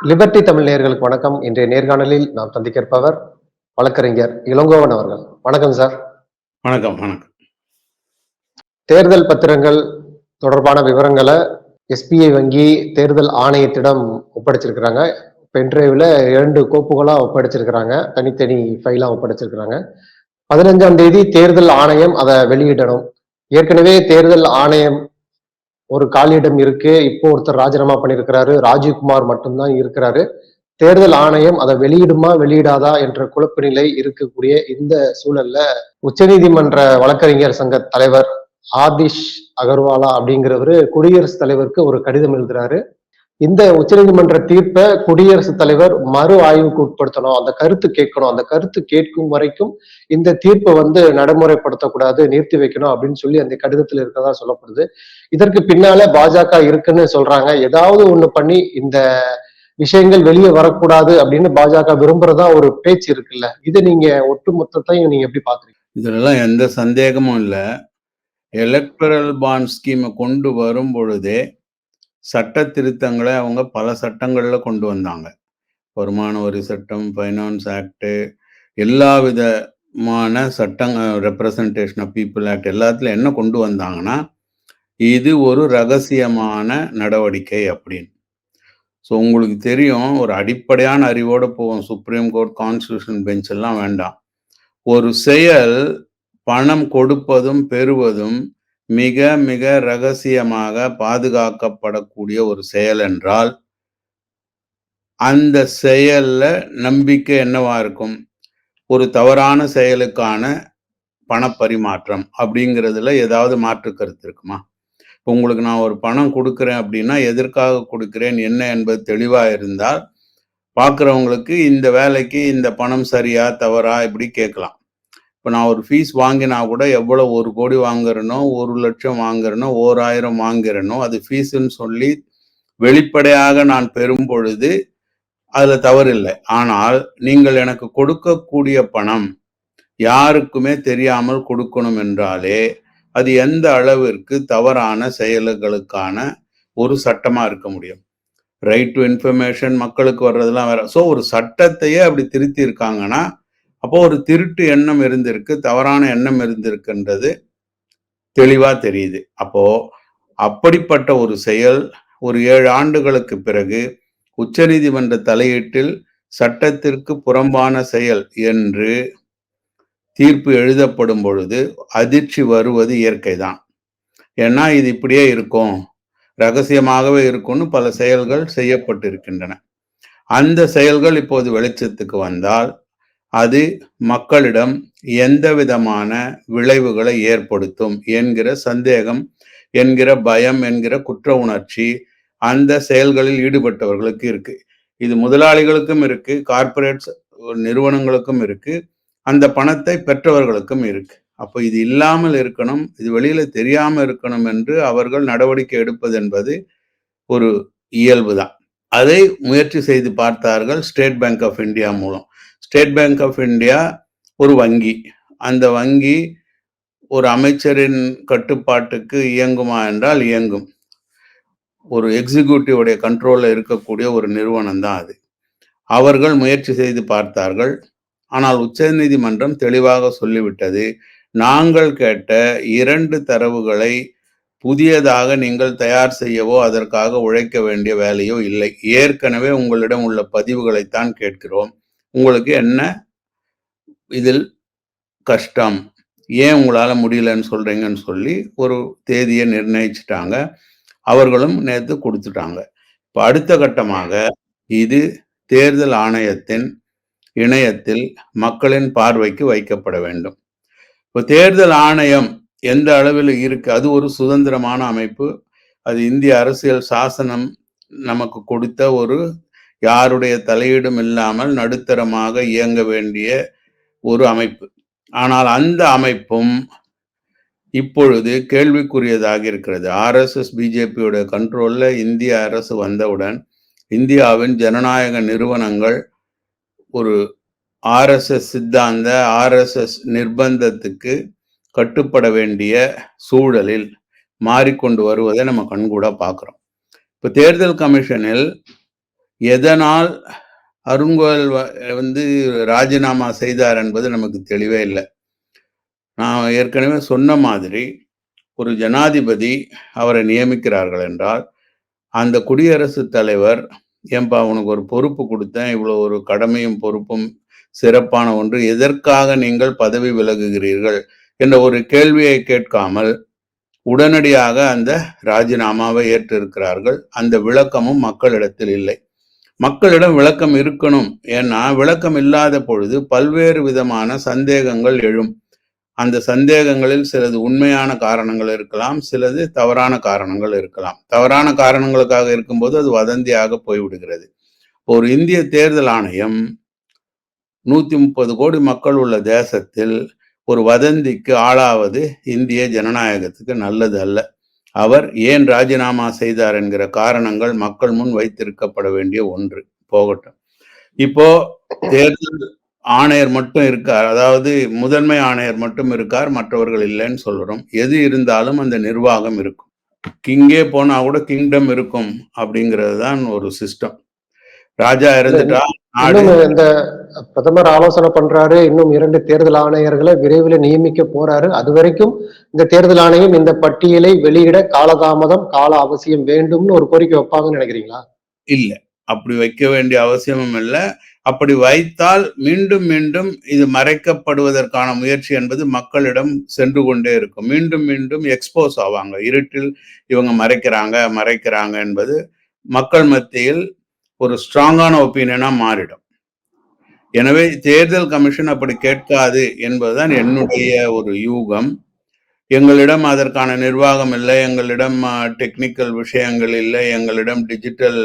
Liberty Tamil நேயர்களுக்கு வணக்கம். இன்றைய நேர்காணலில் நாம் சந்திக்கிருப்பவர் வழக்கறிஞர் இளங்கோவன் அவர்கள். வணக்கம் சார். வணக்கம் வணக்கம். தேர்தல் பத்திரங்கள் தொடர்பான விவரங்களை எஸ்பிஐ வங்கி தேர்தல் ஆணையத்திடம் ஒப்படைச்சிருக்கிறாங்க. பென்ட்ரைவ்ல இரண்டு கோப்புகளா ஒப்படைச்சிருக்கிறாங்க. தனித்தனி ஃபைலா ஒப்படைச்சிருக்கிறாங்க. பதினஞ்சாம் தேதி தேர்தல் ஆணையம் அதை வெளியிடணும். ஏற்கனவே தேர்தல் ஆணையம் ஒரு காலியிடம் இருக்கு. இப்போ ஒருத்தர் ராஜினாமா பண்ணியிருக்கிறாரு. ராஜீவ்குமார் மட்டும்தான் இருக்கிறாரு. தேர்தல் ஆணையம் அதை வெளியிடுமா வெளியிடாதா என்ற குழப்ப நிலை இருக்கக்கூடிய இந்த சூழல்ல உச்சநீதிமன்ற வழக்கறிஞர் சங்க தலைவர் ஆதிஷ் அகர்வாலா அப்படிங்கிறவரு குடியரசுத் தலைவருக்கு ஒரு கடிதம் எழுதுறாரு. இந்த உச்சநீதிமன்ற தீர்ப்பை குடியரசுத் தலைவர் மறு ஆய்வுக்கு உட்படுத்தணும். அந்த கருத்து கேட்கணும். அந்த கருத்து கேட்கும் வரைக்கும் இந்த தீர்ப்பை வந்து நடைமுறைப்படுத்தக்கூடாது நிறுத்தி வைக்கணும் அப்படின்னு சொல்லி அந்த கடிதத்தில் இருக்கிறதா சொல்லப்படுது. இதற்கு பின்னால பாஜக இருக்குன்னு சொல்றாங்க. ஏதாவது ஒண்ணு பண்ணி இந்த விஷயங்கள் வெளியே வரக்கூடாது அப்படின்னு பாஜக விரும்புறதா ஒரு பேச்சு இருக்குல்ல. இதை நீங்க ஒட்டு மொத்தத்தையும் நீங்க எப்படி பாக்குறீங்க? இதுலலாம் எந்த சந்தேகமும் இல்லை. எலக்ட்ரல் பாண்ட் ஸ்கீமை கொண்டு வரும் பொழுதே சட்ட திருத்தங்களை அவங்க பல சட்டங்களில் கொண்டு வந்தாங்க. வருமான வரி சட்டம் ஃபைனான்ஸ் ஆக்டு எல்லா விதமான சட்டங்க ரெப்ரசன்டேஷன் ஆஃப் பீப்புள் ஆக்ட் எல்லாத்துலையும் என்ன கொண்டு வந்தாங்கன்னா இது ஒரு ரகசியமான நடவடிக்கை அப்படின்னு. ஸோ உங்களுக்கு தெரியும் ஒரு அடிப்படையான அறிவோடு போவோம். சுப்ரீம் கோர்ட் கான்ஸ்டியூஷன் பெஞ்ச் எல்லாம் வேண்டாம். ஒரு செயல் பணம் கொடுப்பதும் பெறுவதும் மிக மிக ரகசியமாக பாதுகாக்கப்படக்கூடிய ஒரு செயல் என்றால் அந்த செயல்ல நம்பிக்கை என்னவா இருக்கும்? ஒரு தவறான செயலுக்கான பணப்பரிமாற்றம் அப்படிங்கிறதுல ஏதாவது மாற்று கருத்து இருக்குமா? இப்போ உங்களுக்கு நான் ஒரு பணம் கொடுக்குறேன் அப்படின்னா எதற்காக கொடுக்குறேன்? என்ன என்பது தெளிவாக இருந்தால் பார்க்குறவங்களுக்கு இந்த வேலைக்கு இந்த பணம் சரியா தவறா இப்படி கேட்கலாம். இப்போ நான் ஒரு ஃபீஸ் வாங்கினா கூட எவ்வளோ ஒரு கோடி வாங்குறனோ ஒரு லட்சம் வாங்குறனோ ஓராயிரம் வாங்குறனோ அது ஃபீஸுன்னு சொல்லி வெளிப்படையாக நான் பெறும் பொழுது அதில் தவறில்லை. ஆனால் நீங்கள் எனக்கு கொடுக்கக்கூடிய பணம் யாருக்குமே தெரியாமல் கொடுக்கணும் என்றாலே அது எந்த அளவிற்கு தவறான செயல்களுக்கான ஒரு சட்டமாக இருக்க முடியும்? ரைட் டு இன்ஃபர்மேஷன் மக்களுக்கு வர்றதெல்லாம் வேற. ஸோ ஒரு சட்டத்தையே அப்படி திருத்தி இருக்காங்கன்னா அப்போ ஒரு திருட்டு எண்ணம் இருந்திருக்கு தவறான எண்ணம் இருந்திருக்குன்றது தெளிவாக தெரியுது. அப்போ அப்படிப்பட்ட ஒரு செயல் ஒரு ஏழு ஆண்டுகளுக்கு பிறகு உச்சநீதிமன்ற தலையீட்டில் சட்டத்திற்கு புறம்பான செயல் என்று தீர்ப்பு எழுதப்படும் பொழுது அதிர்ச்சி வருவது இயற்கைதான். ஏன்னா இது இப்படியே இருக்கும். ரகசியமாகவே இருக்கும்னு பல செயல்கள் செய்யப்பட்டிருக்கின்றன. அந்த செயல்கள் இப்போது வெளிச்சத்துக்கு வந்தால் அது மக்களிடம் எந்த விதமான விளைவுகளை ஏற்படுத்தும் என்கிற சந்தேகம் என்கிற பயம் என்கிற குற்ற உணர்ச்சி அந்த செயல்களில் ஈடுபட்டவர்களுக்கு இருக்கு. இது முதலாளிகளுக்கும் இருக்கு கார்ப்பரேட் நிறுவனங்களுக்கும் இருக்கு. அந்த பணத்தை பெற்றவர்களுக்கும் இருக்கு. அப்போ இது இல்லாமல் இருக்கணும் இது வெளியில தெரியாமல் இருக்கணும் என்று அவர்கள் நடவடிக்கை எடுப்பது என்பது ஒரு இயல்பு தான். அதை முயற்சி செய்து பார்த்தார்கள் ஸ்டேட் பேங்க் ஆஃப் இந்தியா மூலம். ஸ்டேட் பேங்க் ஆஃப் இந்தியா ஒரு வங்கி. அந்த வங்கி ஒரு அமைச்சரின் கட்டுப்பாட்டுக்கு இயங்குமா என்றால் இயங்கும். ஒரு எக்ஸிக்யூட்டிவுடைய கண்ட்ரோலில் இருக்கக்கூடிய ஒரு நிறுவனம் தான் அது. அவர்கள் முயற்சி செய்து பார்த்தார்கள். ஆனால் உச்சநீதிமன்றம் தெளிவாக சொல்லிவிட்டது. நாங்கள் கேட்ட இரண்டு தரவுகளை புதியதாக நீங்கள் தயார் செய்யவோ அதற்காக உழைக்க வேண்டிய வேலையோ இல்லை. ஏற்கனவே உங்களிடம் உள்ள பதிவுகளைத்தான் கேட்கிறோம். உங்களுக்கு என்ன இதில் கஷ்டம்? ஏன் உங்களால் முடியலன்னு சொல்கிறீங்கன்னு சொல்லி ஒரு தேதியை நிர்ணயிச்சிட்டாங்க. அவர்களும் நேற்று கொடுத்துட்டாங்க. இப்போ அடுத்த கட்டமாக இது தேர்தல் ஆணையத்தின் இணையத்தில் மக்களின் பார்வைக்கு வைக்கப்பட வேண்டும். இப்போ தேர்தல் ஆணையம் எந்த அளவில் இருக்கு? அது ஒரு சுதந்திரமான அமைப்பு. அது இந்திய அரசியல் சாசனம் நமக்கு கொடுத்த ஒரு யாருடைய தலையீடும் இல்லாமல் நடுத்தரமாக இயங்க வேண்டிய ஒரு அமைப்பு. ஆனால் அந்த அமைப்பும் இப்பொழுது கேள்விக்குரியதாக இருக்கிறது. ஆர்எஸ்எஸ் பிஜேபியோட கண்ட்ரோல்ல இந்திய அரசு வந்தவுடன் இந்தியாவின் ஜனநாயக நிறுவனங்கள் ஒரு ஆர்எஸ்எஸ் சித்தாந்த ஆர்எஸ்எஸ் நிர்பந்தத்துக்கு கட்டுப்பட வேண்டிய சூழலில் மாறிக்கொண்டு வருவதை நம்ம கண்கூட பார்க்குறோம். இப்போ தேர்தல் கமிஷனில் எதனால் அருண்கோயல் வ வந்து ராஜினாமா செய்தார் என்பது நமக்கு தெளிவே இல்லை. நான் ஏற்கனவே சொன்ன மாதிரி, ஒரு ஜனாதிபதி அவரை நியமிக்கிறார்கள் என்றால், அந்த குடியரசுத் தலைவர், "ஏன்பா உனக்கு ஒரு பொறுப்பு கொடுத்தேன் இவ்வளோ ஒரு கடமையும், பொறுப்பும் சிறப்பான ஒன்று. எதற்காக நீங்கள் பதவி விலகுகிறீர்கள்?" என்ற ஒரு கேள்வியை கேட்காமல், உடனடியாக அந்த ராஜினாமாவை ஏற்றிருக்கிறார்கள். அந்த விளக்கமும் மக்களிடத்தில் இல்லை. மக்களிடம் விளக்கம் இருக்கணும். ஏன்னா, விளக்கம் இல்லாத பொழுது பல்வேறு விதமான சந்தேகங்கள் எழும். அந்த சந்தேகங்களில் சிலது உண்மையான காரணங்கள் இருக்கலாம். சிலது தவறான காரணங்கள் இருக்கலாம். தவறான காரணங்களுக்காக இருக்கும்போது அது வதந்தியாக போய்விடுகிறது. ஒரு இந்திய தேர்தல் ஆணையம் 130 கோடி மக்கள் உள்ள தேசத்தில் ஒரு வதந்திக்கு ஆளாவது இந்திய ஜனநாயகத்துக்கு நல்லது அல்ல. அவர் ஏன் ராஜினாமா செய்தார் என்கிற காரணங்கள் மக்கள் முன் வைத்திருக்கப்பட வேண்டிய ஒன்று. போகட்டும். இப்போ தேர்தல் ஆணையர் மட்டும் இருக்கார். அதாவது முதன்மை ஆணையர் மட்டும் இருக்கார். மற்றவர்கள் இல்லைன்னு சொல்றோம். எது இருந்தாலும் அந்த நிர்வாகம் இருக்கும். கிங்கே போனா கூட கிங்டம் இருக்கும் அப்படிங்கிறது தான் ஒரு சிஸ்டம். ராஜா இன்னும் இந்த பிரதமர் ஆலோசனை பண்றாரு. இன்னும் 2 தேர்தல் ஆணையர்களை விரைவில நியமிக்க போறாரு. அதுவரைக்கும் இந்த தேர்தல் ஆணையம் இந்த பட்டியலை வெளியிட காலதாமதம், கால அவசியம் வேண்டும்னு ஒரு கோரிக்கை வைப்பாங்கன்னு நினைக்கிறீங்களா? இல்ல. அப்படி வைக்க வேண்டிய அவசியமும் இல்ல. அப்படி வைத்தால் மீண்டும், மீண்டும் இது மறைக்கப்படுவதற்கான முயற்சி என்பது மக்களிடம் சென்று கொண்டே இருக்கும். மீண்டும், மீண்டும் எக்ஸ்போஸ் ஆவாங்க. இருட்டில் இவங்க மறைக்கிறாங்க, மறைக்கிறாங்க என்பது மக்கள் மத்தியில் ஒரு ஸ்ட்ராங்கான ஒப்பீனியனா மாறிடும். எனவே தேர்தல் கமிஷன் அப்படி கேட்காது என்பதுதான் என்னுடைய ஒரு யூகம். எங்களிடம் அதற்கான நிர்வாகம் இல்லை. எங்களிடம் டெக்னிக்கல் விஷயங்கள் இல்லை. எங்களிடம் டிஜிட்டல்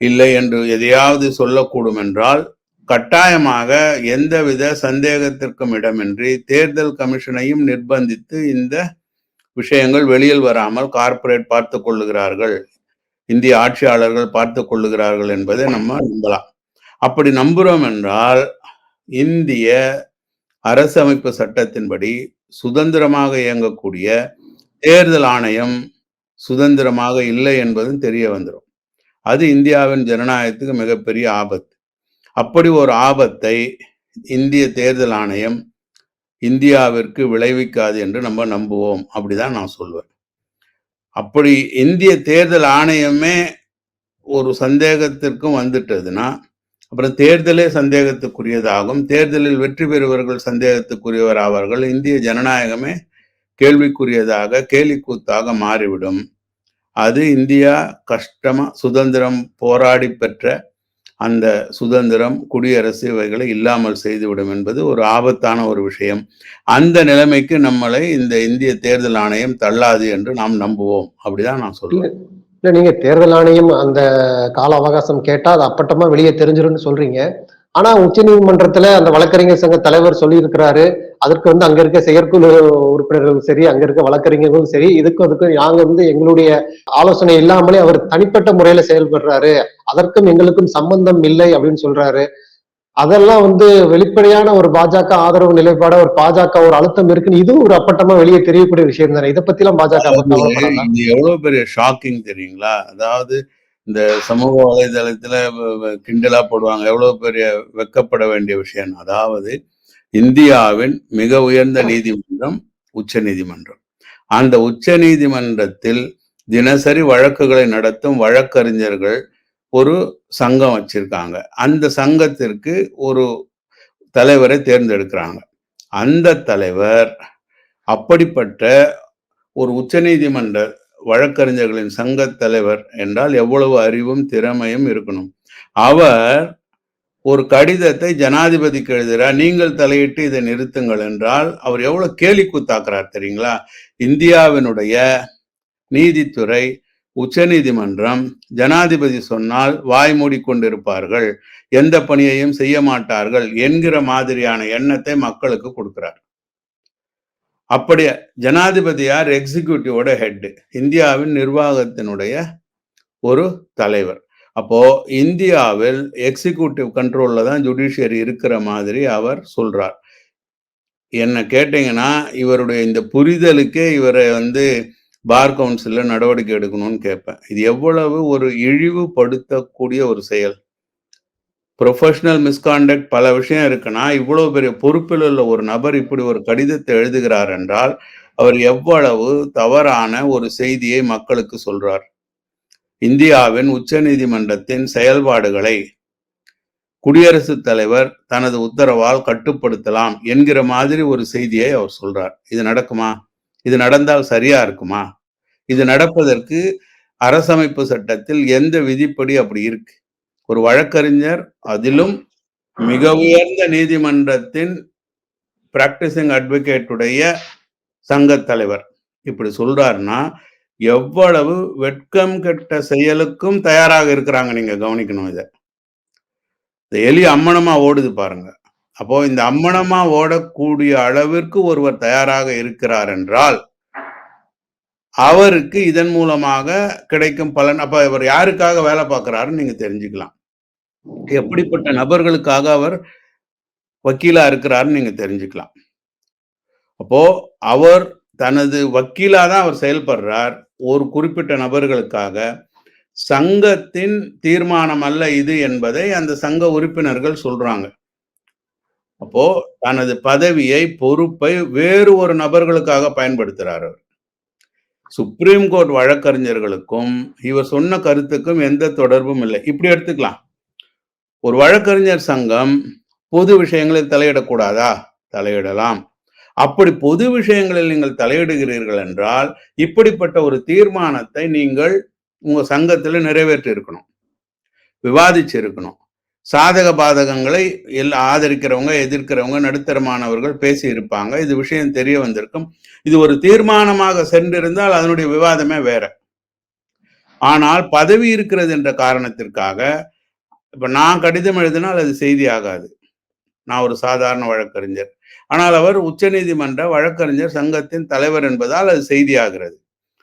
இல்லை என்று எதையாவது சொல்லக்கூடும் என்றால், கட்டாயமாக எந்தவித சந்தேகத்திற்கும் இடமின்றி தேர்தல் கமிஷனையும் நிர்பந்தித்து இந்த விஷயங்கள் வெளியில் வராமல் கார்ப்பரேட் பார்த்து கொள்ளுகிறார்கள். இந்திய ஆட்சியாளர்கள் பார்த்து கொள்ளுகிறார்கள் என்பதை நம்ம நம்பலாம். அப்படி நம்புகிறோம் என்றால், இந்திய அரசமைப்பு சட்டத்தின்படி சுதந்திரமாக இயங்கக்கூடிய தேர்தல் ஆணையம் சுதந்திரமாக இல்லை என்பதும் தெரிய வந்துடும் அது இந்தியாவின் ஜனநாயகத்துக்கு மிகப்பெரிய ஆபத்து. அப்படி ஒரு ஆபத்தை இந்திய தேர்தல் ஆணையம் இந்தியாவிற்கு விளைவிக்காது என்று நம்ம நம்புவோம். அப்படிதான் நான் சொல்வேன். அப்படி இந்திய தேர்தல் ஆணையமே ஒரு சந்தேகத்திற்கும் வந்துட்டதுன்னா, அப்புறம் தேர்தலே சந்தேகத்துக்குரியதாகும். தேர்தலில் வெற்றி பெறுபவர்கள் சந்தேகத்துக்குரியவர் ஆவார்கள். இந்திய ஜனநாயகமே கேள்விக்குரியதாக, கேலிக்கூத்தாக மாறிவிடும். அது இந்தியா கஷ்டமா சுதந்திரம் போராடி பெற்ற அந்த சுதந்திரம், குடியரசு இவைகளை இல்லாமல் செய்துவிடும் என்பது ஒரு ஆபத்தான ஒரு விஷயம். அந்த நிலைமைக்கு நம்மளை இந்த இந்திய தேர்தல் ஆணையம் தள்ளாது என்று நாம் நம்புவோம். அப்படிதான் நான் சொல்றேன் இல்லை இல்ல நீங்க தேர்தல் ஆணையம் அந்த கால அவகாசம் கேட்டால் அது அப்பட்டமா வெளியே தெரிஞ்சிரும்னு சொல்றீங்க. ஆனா உச்சநீதிமன்றத்துல அந்த வழக்கறிஞர் சங்க தலைவர் சொல்லியிருக்கிறாரு. அதற்கு வந்து அங்க இருக்க செயற்குழு உறுப்பினர்களும் சரி, அங்க இருக்க வழக்கறிஞர்களும் சரி, இதுக்கும் அதுக்கும் நாங்க வந்து எங்களுடைய ஆலோசனை இல்லாமலே அவர் தனிப்பட்ட முறையில செயல்படுறாரு. அதற்கும் எங்களுக்கும் சம்பந்தம் இல்லை அப்படின்னு சொல்றாரு. அதெல்லாம் வந்து வெளிப்படையான ஒரு பாஜக ஆதரவு நிலைப்பாடா ஒரு பாஜக ஒரு அழுத்தம் இருக்குன்னு இதுவும் ஒரு அப்பட்டமா வெளிய தெரியக்கூடிய விஷயம் தானே. இத பாஜக அதாவது கவலைப்படாதா? இது எவ்வளவு பெரிய ஷாக்கிங் தெரியுங்களா? அதாவது இந்த சமூக வலைதளத்துல கிண்டலா போடுவாங்க. எவ்வளவு பெரிய வெட்கப்பட வேண்டிய விஷயம். அதாவது இந்தியாவின் மிக உயர்ந்த நீதிமன்றம் உச்சநீதிமன்றம். அந்த உச்சநீதிமன்றத்தில் தினசரி வழக்குகளை நடத்தும் வழக்கறிஞர்கள் ஒரு சங்கம் வச்சிருக்காங்க. அந்த சங்கத்திற்கு ஒரு தலைவரை தேர்ந்தெடுக்கிறாங்க. அந்த தலைவர் அப்படிப்பட்ட ஒரு உச்சநீதிமன்ற வழக்கறிஞர்களின் சங்க தலைவர் என்றால் எவ்வளவு அறிவும், திறமையும் இருக்கணும். அவர் ஒரு கடிதத்தை ஜனாதிபதிக்கு எழுதுகிறார் நீங்கள் தலையிட்டு இதை நிறுத்துங்கள் என்றால், அவர் எவ்வளவு கேலிக்கூத்தாக்குறார் தெரியுங்களா? இந்தியாவினுடைய நீதித்துறை, உச்சநீதிமன்றம் ஜனாதிபதி சொன்னால் வாய் மூடிக்கொண்டிருப்பார்கள். எந்த பணியையும் செய்ய மாட்டார்கள் என்கிற மாதிரியான எண்ணத்தை மக்களுக்கு கொடுக்கிறார் அப்படி ஜனாதிபதி யார்? எக்ஸிக்யூட்டிவோட ஹெட்டு இந்தியாவின் நிர்வாகத்தினுடைய ஒரு தலைவர். அப்போ இந்தியாவில் எக்ஸிக்யூட்டிவ் கண்ட்ரோல்ல தான் ஜுடிஷியரி இருக்கிற மாதிரி அவர் சொல்றார். என்ன கேட்டீங்கன்னா, இவருடைய இந்த புரிதலுக்கே இவரை வந்து பார் கவுன்சிலில் நடவடிக்கை எடுக்கணும்னு கேட்பேன். இது எவ்வளவு ஒரு இழிவுபடுத்தக்கூடிய ஒரு செயல். ப்ரொஃபஷனல் மிஸ்கான்டக்ட் பல விஷயம் இருக்குன்னா இவ்வளவு பெரிய பொறுப்பில் உள்ள ஒரு நபர் இப்படி ஒரு கடிதத்தை எழுதுகிறார் என்றால் அவர் எவ்வளவு தவறான ஒரு செய்தியை மக்களுக்கு சொல்றார்? இந்தியாவின் உச்சநீதிமன்றத்தின் செயல்பாடுகளை குடியரசுத் தலைவர் தனது உத்தரவால் கட்டுப்படுத்தலாம் என்கிற மாதிரி ஒரு செய்தியை அவர் சொல்றார். இது நடக்குமா? இது நடந்தால் சரியா இருக்குமா? இது நடப்பதற்கு அரசமைப்பு சட்டத்தில் எந்த விதிப்படி அப்படி இருக்கு? ஒரு வழக்கறிஞர் அதிலும் மிக உயர்ந்த நீதிமன்றத்தின் பிராக்டிசிங் அட்வொகேட்டுடைய சங்க தலைவர். இப்படி சொல்றாருன்னா எவ்வளவு வெட்கம் கெட்ட செயலுக்கும் தயாராக இருக்கிறாங்க நீங்க கவனிக்கணும் இதை. இந்த எலி அம்மனமா ஓடுது பாருங்க. அப்போ இந்த அம்மனமா ஓடக்கூடிய அளவிற்கு ஒருவர் தயாராக இருக்கிறார் என்றால் அவருக்கு இதன் மூலமாக கிடைக்கும் பலன் அப்ப இவர் யாருக்காக வேலை பார்க்கிறாருன்னு நீங்க தெரிஞ்சுக்கலாம். எப்படிப்பட்ட நபர்களுக்காக அவர் வக்கீலா இருக்கிறாருன்னு நீங்க தெரிஞ்சுக்கலாம். அப்போ அவர் தனது வக்கீலா தான் அவர் செயல்படுறார். ஒரு குறிப்பிட்ட நபர்களுக்காக சங்கத்தின் தீர்மானம் அல்ல இது என்பதை அந்த சங்க உறுப்பினர்கள் சொல்றாங்க. அப்போ தனது பதவியை பொறுப்பை வேறு ஒரு நபர்களுக்காக பயன்படுத்துறார் அவர். சுப்ரீம் கோர்ட் வழக்கறிஞர்களுக்கும் இவர் சொன்ன கருத்துக்கும் எந்த தொடர்பும் இல்லை. இப்படி எடுத்துக்கலாம். ஒரு வழக்கறிஞர் சங்கம் பொது விஷயங்களில் தலையிடக்கூடாதா? தலையிடலாம். அப்படி பொது விஷயங்களில் நீங்கள் தலையிடுகிறீர்கள் என்றால் இப்படிப்பட்ட ஒரு தீர்மானத்தை நீங்கள் உங்க சங்கத்துல நிறைவேற்றி இருக்கணும் விவாதிச்சு இருக்கணும் சாதக பாதகங்களை எல்லாம் ஆதரிக்கிறவங்க எதிர்க்கிறவங்க நடுத்தரமானவர்கள் பேசி இருப்பாங்க இது விஷயம் தெரிய வந்திருக்கும். இது ஒரு தீர்மானமாக சென்றிருந்தால் அதனுடைய விவாதமே வேற. ஆனால் பதவி இருக்கிறது என்ற காரணத்திற்காக இப்போ நான் கடிதம் எழுதினால் அது செய்தி ஆகாது. நான் ஒரு சாதாரண வழக்கறிஞர். ஆனால் அவர் உச்சநீதிமன்ற வழக்கறிஞர் சங்கத்தின் தலைவர் என்பதால் அது செய்தியாகிறது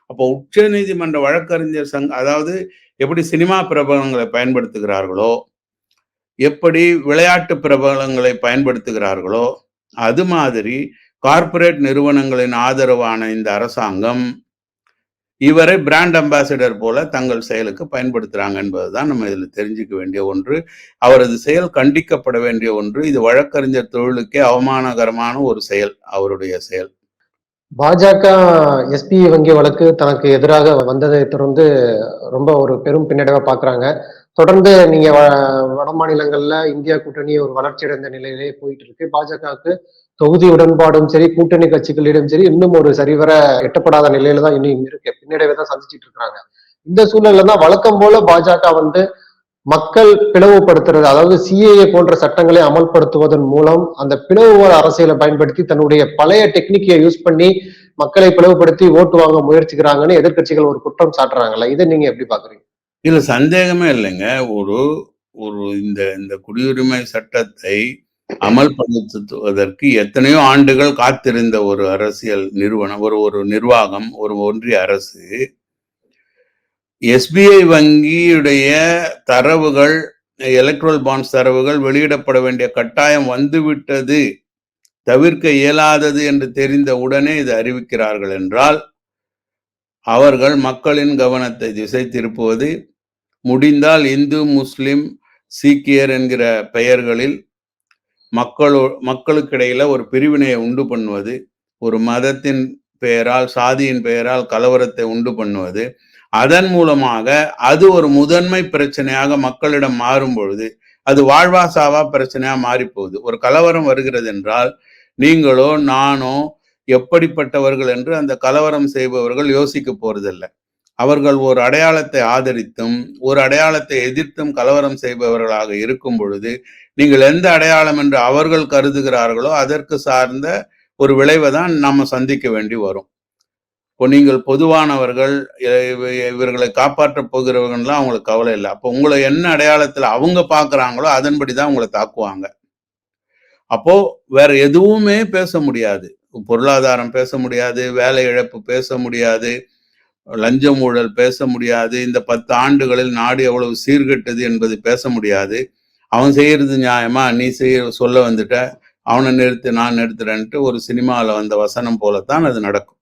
அப்போ உச்சநீதிமன்ற வழக்கறிஞர் சங்க அதாவது எப்படி சினிமா பிரபலங்களை பயன்படுத்துகிறார்களோ எப்படி விளையாட்டு பிரபலங்களை பயன்படுத்துகிறார்களோ அது மாதிரி கார்ப்பரேட் நிறுவனங்களின் ஆதரவான இந்த அரசாங்கம் இவரை பிராண்ட் அம்பாசிடர் போல தங்கள் செயலுக்கு பயன்படுத்துறாங்க என்பதுதான் நம்ம இதில் தெரிஞ்சுக்க வேண்டிய ஒன்று. அவரது செயல் கண்டிக்கப்பட வேண்டிய ஒன்று. இது வழக்கறிஞர் தொழிலுக்கே அவமானகரமான ஒரு செயல் அவருடைய செயல். பாஜக எஸ்பி வங்கி வழக்கு தனக்கு எதிராக வந்ததை தொடர்ந்து ரொம்ப ஒரு பெரும் பின்னடைவை பார்க்குறாங்க. தொடர்ந்து நீங்க வ- வட மாநிலங்கள்ல இந்தியா கூட்டணி ஒரு வளர்ச்சி அடைந்த நிலையிலே போயிட்டு இருக்கு. பாஜகவுக்கு தொகுதி உடன்பாடும் சரி கூட்டணி கட்சிகளிடம் சரி இன்னும் ஒரு சரிவர எட்டப்படாத நிலையில தான் இன்னும் இருக்கு. பின்னடைவை தான் சந்திச்சிட்டு இருக்கிறாங்க இந்த சூழல்ல தான் வழக்கம் போல பாஜக வந்து மக்கள் பிளவுபடுத்துறது அதாவது சிஏஏ போன்ற சட்டங்களை அமல்படுத்துவதன் மூலம் அந்த பிளவுவாத அரசியலை பயன்படுத்தி தன்னுடைய பழைய டெக்னிக்கை யூஸ் பண்ணி மக்களை பிளவுபடுத்தி ஓட்டு வாங்க முயற்சிக்கிறாங்கன்னு எதிர்க்கட்சிகள் ஒரு குற்றம் சாட்டுறாங்கல்ல. இதை நீங்க எப்படி பாக்குறீங்க? இதுல சந்தேகமே இல்லைங்க. ஒரு ஒரு இந்த இந்த குடியுரிமை சட்டத்தை அமல்படுத்துவதற்கு எத்தனையோ ஆண்டுகள் காத்திருந்த ஒரு அரசியல் நிறுவனம் ஒரு ஒரு நிர்வாகம் ஒரு ஒன்றிய அரசு எஸ்பிஐ வங்கியுடைய தரவுகள் எலக்ட்ரல் பாண்ட்ஸ் தரவுகள் வெளியிடப்பட வேண்டிய கட்டாயம் வந்துவிட்டது தவிர்க்க இயலாதது என்று தெரிந்த உடனே இது அறிவிக்கிறார்கள் என்றால் அவர்கள் மக்களின் கவனத்தை திசை திருப்புவது முடிந்தால் இந்து முஸ்லிம் சீக்கியர் என்கிற பெயர்களில் மக்களோ மக்களுக்கிடையில ஒரு பிரிவினையை உண்டு பண்ணுவது ஒரு மதத்தின் பெயரால் சாதியின் பெயரால் கலவரத்தை உண்டு பண்ணுவது அதன் மூலமாக அது ஒரு முதன்மை பிரச்சனையாக மக்களிடம் மாறும் பொழுது அது வாழ்வா சாவா பிரச்சனையா மாறி போகுது ஒரு கலவரம் வருகிறது என்றால் நீங்களோ நானோ எப்படிப்பட்டவர்கள் என்று அந்த கலவரம் செய்பவர்கள் யோசிக்க போறதில்லை. அவர்கள் ஒரு அடையாளத்தை ஆதரித்தும் ஒரு அடையாளத்தை எதிர்த்தும் கலவரம் செய்பவர்களாக இருக்கும் பொழுது நீங்கள் எந்த அடையாளம் என்று அவர்கள் கருதுகிறார்களோ அதற்கு சார்ந்த ஒரு விளைவை தான் நம்ம சந்திக்க வேண்டி வரும். இப்போ நீங்கள் பொதுவானவர்கள் இ- இவர்களை காப்பாற்றப் போகிறவர்கள்லாம் அவங்களுக்கு கவலை இல்லை. அப்போ உங்களை என்ன அடையாளத்தில் அவங்க பார்க்கறாங்களோ அதன்படி தான் உங்களை தாக்குவாங்க. அப்போ வேற எதுவுமே பேச முடியாது. பொருளாதாரம் பேச முடியாது வேலை இழப்பு பேச முடியாது லஞ்சம் ஊழல் பேச முடியாது இந்த பத்து ஆண்டுகளில் நாடு எவ்வளவு சீர்கெட்டது என்பது பேச முடியாது. அவன் செய்யறது நியாயமா? நீ செய்ய சொல்ல வந்துட்ட. அவனை நிறுத்து நான் நிறுத்துறேன்ட்டு ஒரு சினிமாவில் வந்த வசனம் போலத்தான் அது நடக்கும்.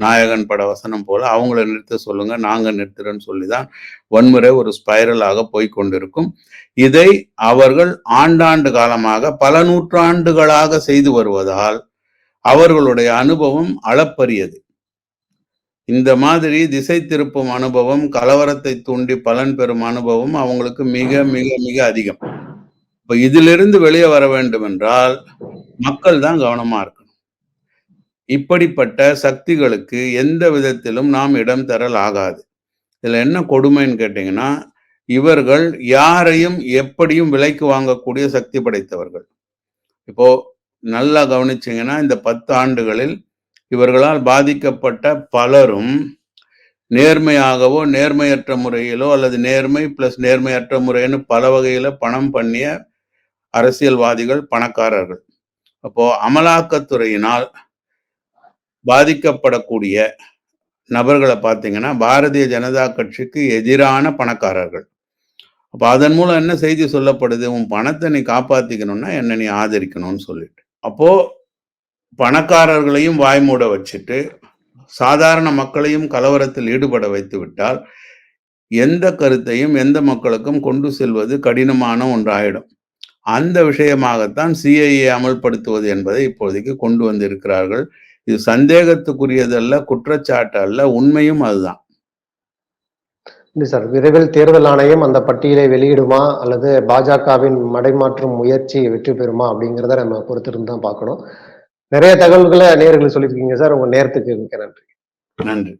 நாயகன் பட வசனம் போல அவங்கள நிறுத்த சொல்லுங்க நாங்க நிறுத்துறோன்னு சொல்லிதான் வன்முறை ஒரு ஸ்பைரலாக போய்கொண்டிருக்கும் இதை அவர்கள் ஆண்டாண்டு காலமாக பல நூற்றாண்டுகளாக செய்து வருவதால் அவர்களுடைய அனுபவம் அளப்பரியது. இந்த மாதிரி திசை திருப்பும் அனுபவம் கலவரத்தை தூண்டி பலன் பெறும் அனுபவம் அவங்களுக்கு மிக மிக மிக அதிகம். இப்ப இதிலிருந்து வெளியே வர வேண்டும் என்றால் மக்கள் தான் கவனமா இருக்கணும். இப்படிப்பட்ட சக்திகளுக்கு எந்த விதத்திலும் நாம் இடம் தரல் ஆகாது. இதுல என்ன கொடுமைன்னு கேட்டீங்கன்னா இவர்கள் யாரையும் எப்படியும் விலைக்கு வாங்கக்கூடிய சக்தி படைத்தவர்கள். இப்போ நல்லா கவனிச்சீங்கன்னா இந்த பத்து ஆண்டுகளில் இவர்களால் பாதிக்கப்பட்ட பலரும் நேர்மையாகவோ நேர்மையற்ற முறையிலோ அல்லது நேர்மை பிளஸ் நேர்மையற்ற முறைன்னு பல வகையில பணம் பண்ணிய அரசியல்வாதிகள் பணக்காரர்கள். அப்போ அமலாக்கத்துறையினால் பாதிக்கப்படக்கூடிய நபர்களை பார்த்தீங்கன்னா பாரதிய ஜனதா கட்சிக்கு எதிரான பணக்காரர்கள். அப்போ அதன் மூலம் என்ன செய்தி சொல்லப்படுது? உன் பணத்தை நீ காப்பாற்றிக்கணும்னா என்ன நீ ஆதரிக்கணும்னு சொல்லிட்டு. அப்போ பணக்காரர்களையும் வாய்மூட வச்சுட்டு சாதாரண மக்களையும் கலவரத்தில் ஈடுபட வைத்து விட்டால் எந்த கருத்தையும் எந்த மக்களுக்கும் கொண்டு செல்வது கடினமான ஒன்றாயிடும். அந்த விஷயமாகத்தான் சிஐஏ அமல்படுத்துவது என்பதை இப்போதைக்கு கொண்டு வந்திருக்கிறார்கள். இது சந்தேகத்துக்குரியதல்ல குற்றச்சாட்டு அல்ல உண்மையும் அதுதான். இல்லை சார் விரைவில் தேர்தல் ஆணையம் அந்த பட்டியலை வெளியிடுமா அல்லது பாஜகவின் மடைமாற்றும் முயற்சி வெற்றி பெறுமா அப்படிங்கிறத நம்ம பொறுத்திருந்து தான் பார்க்கணும். நிறைய தகவல்களை நேயர்கள் சொல்லியிருக்கீங்க சார். உங்க நேரத்துக்கு மிக்க நன்றி. நன்றி.